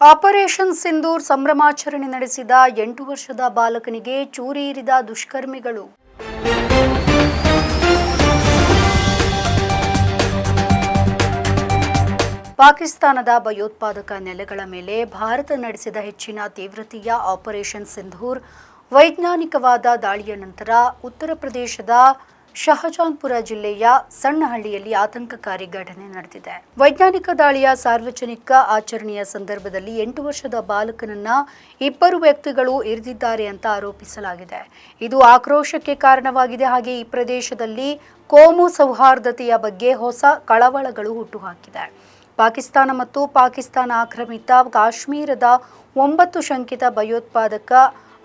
Operation Sindoor ಸಂಭ್ರಮಾಚರಣೆ ನಡೆಸಿದ ಎಂಟು ವರ್ಷದ ಬಾಲಕನಿಗೆ ಚೂರಿ ದುಷ್ಕರ್ಮಿಗಳು. ಪಾಕಿಸ್ತಾನದ ಭಯೋತ್ಪಾದಕ ನೆಲೆಗಳ ಮೇಲೆ ಭಾರತ ನಡೆಸಿದ ಹೆಚ್ಚಿನ ತೀವ್ರತೆಯ ಆಪರೇಷನ್ ಸಿಂಧೂರ್ ವೈಜ್ಞಾನಿಕವಾದ ದಾಳಿಯ ನಂತರ ಉತ್ತರ ಪ್ರದೇಶದ ಶಹಜಾನ್ಪುರ ಜಿಲ್ಲೆಯ ಸಣ್ಣಹಳ್ಳಿಯಲ್ಲಿ ಆತಂಕಕಾರಿ ಘಟನೆ ನಡೆದಿದೆ. ವೈಜ್ಞಾನಿಕ ದಾಳಿಯ ಸಾರ್ವಜನಿಕ ಆಚರಣೆಯ ಸಂದರ್ಭದಲ್ಲಿ ಎಂಟು ವರ್ಷದ ಬಾಲಕನನ್ನ ಇಬ್ಬರು ವ್ಯಕ್ತಿಗಳು ಇರಿದಿದ್ದಾರೆ ಅಂತ ಆರೋಪಿಸಲಾಗಿದೆ. ಇದು ಆಕ್ರೋಶಕ್ಕೆ ಕಾರಣವಾಗಿದೆ. ಹಾಗೆ ಈ ಪ್ರದೇಶದಲ್ಲಿ ಕೋಮು ಸೌಹಾರ್ದತೆಯ ಬಗ್ಗೆ ಹೊಸ ಕಳವಳಗಳು ಹುಟ್ಟುಹಾಕಿದೆ. ಪಾಕಿಸ್ತಾನ ಮತ್ತು ಪಾಕಿಸ್ತಾನ ಆಕ್ರಮಿತ ಕಾಶ್ಮೀರದ ಒಂಬತ್ತು ಶಂಕಿತ ಭಯೋತ್ಪಾದಕ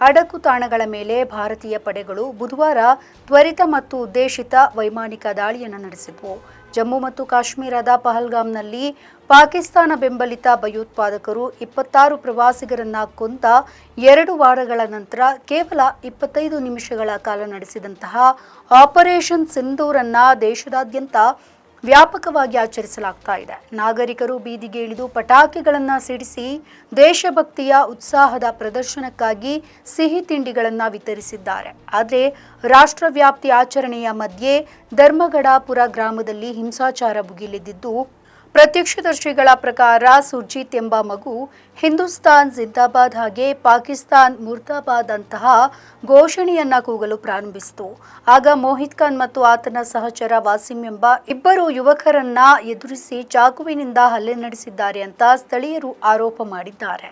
ಅಡಕು ತಾಣಗಳ ಮೇಲೆ ಭಾರತೀಯ ಪಡೆಗಳು ಬುಧವಾರ ತ್ವರಿತ ಮತ್ತು ಉದ್ದೇಶಿತ ವೈಮಾನಿಕ ದಾಳಿಯನ್ನು ನಡೆಸಿದವು. ಜಮ್ಮು ಮತ್ತು ಕಾಶ್ಮೀರದ ಪಹಲ್ಗಾಮ್ನಲ್ಲಿ ಪಾಕಿಸ್ತಾನ ಬೆಂಬಲಿತ ಭಯೋತ್ಪಾದಕರು ಇಪ್ಪತ್ತಾರು ಪ್ರವಾಸಿಗರನ್ನ ಕೊಂತ ಎರಡು ವಾರಗಳ ನಂತರ ಕೇವಲ ಇಪ್ಪತ್ತೈದು ನಿಮಿಷಗಳ ಕಾಲ ನಡೆಸಿದಂತಹ ಆಪರೇಷನ್ ಸಿಂಧೂರನ್ನ ದೇಶದಾದ್ಯಂತ ವ್ಯಾಪಕವಾಗಿ ಆಚರಿಸಲಾಗ್ತಾ ಇದೆ. ನಾಗರಿಕರು ಬೀದಿಗೆ ಇಳಿದು ಪಟಾಕಿಗಳನ್ನು ಸಿಡಿಸಿ ದೇಶಭಕ್ತಿಯ ಉತ್ಸಾಹದ ಪ್ರದರ್ಶನಕ್ಕಾಗಿ ಸಿಹಿ ತಿಂಡಿಗಳನ್ನು ವಿತರಿಸಿದ್ದಾರೆ. ಆದರೆ ರಾಷ್ಟ್ರವ್ಯಾಪ್ತಿ ಆಚರಣೆಯ ಮಧ್ಯೆ ಧರ್ಮಗಡಾಪುರ ಗ್ರಾಮದಲ್ಲಿ ಹಿಂಸಾಚಾರ ಭುಗಿಲೆದ್ದಿದ್ದು ಪ್ರತ್ಯಕ್ಷದರ್ಶಿಗಳ ಪ್ರಕಾರ ಸುರ್ಜಿತ್ ಎಂಬ ಮಗು ಹಿಂದೂಸ್ತಾನ್, ಜಿಂದಾಬಾದ್ ಹಾಗೆ ಪಾಕಿಸ್ತಾನ್ ಮುರ್ದಾಬಾದ್ ಅಂತಹ ಘೋಷಣೆಯನ್ನ ಕೂಗಲು ಪ್ರಾರಂಭಿಸಿತು. ಆಗ ಮೋಹಿತ್ ಖಾನ್ ಮತ್ತು ಆತನ ಸಹಚರ ವಾಸಿಂ ಎಂಬ ಇಬ್ಬರು ಯುವಕರನ್ನ ಎದುರಿಸಿ ಚಾಕುವಿನಿಂದ ಹಲ್ಲೆ ನಡೆಸಿದ್ದಾರೆ ಅಂತ ಸ್ಥಳೀಯರು ಆರೋಪ ಮಾಡಿದ್ದಾರೆ.